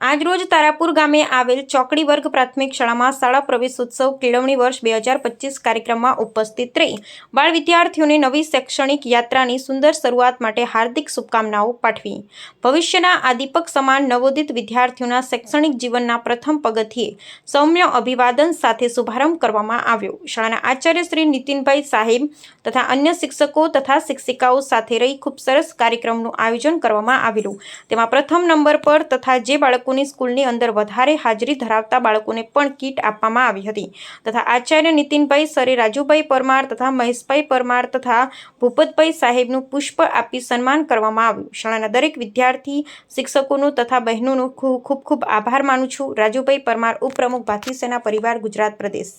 આજરોજ તારાપુર ગામે આવેલ ચોકડી વર્ગ પ્રાથમિક શાળામાં શાળા પ્રવેશોત્સવ કેળવણી વર્ષ બે હજાર પચીસ કાર્યક્રમમાં ઉપસ્થિત રહી. બાળ વિદ્યાર્થીઓને નવી શૈક્ષણિક યાત્રાની સુંદર શરૂઆત માટે હાર્દિક શુભકામનાઓ પાઠવી. ભવિષ્યના આદિપક સમાન નવોદિત વિદ્યાર્થીઓના શૈક્ષણિક જીવનના પ્રથમ પગથિયે સૌમ્ય અભિવાદન સાથે શુભારંભ કરવામાં આવ્યો. શાળાના આચાર્ય શ્રી નીતિનભાઈ સાહેબ તથા અન્ય શિક્ષકો તથા શિક્ષિકાઓ સાથે રહી ખૂબ સરસ કાર્યક્રમનું આયોજન કરવામાં આવેલું. તેમાં પ્રથમ નંબર પર તથા જે બાળકોની સ્કૂલની અંદર વધારે હાજરી ધરાવતા બાળકોને પણ કીટ આપવામાં આવી હતી. તથા આચાર્ય નીતિનભાઈ સરે રાજુભાઈ પરમાર તથા મહેશભાઈ પરમાર તથા ભૂપતભાઈ સાહેબનું પુષ્પ આપી સન્માન કરવામાં આવ્યું. શાળાના દરેક વિદ્યાર્થી, શિક્ષકોનું તથા બહેનોનું ખૂબ ખૂબ ખૂબ આભાર માનું છું. રાજુભાઈ પરમાર, ઉપપ્રમુખ ભાથી સેના પરિવાર, ગુજરાત પ્રદેશ.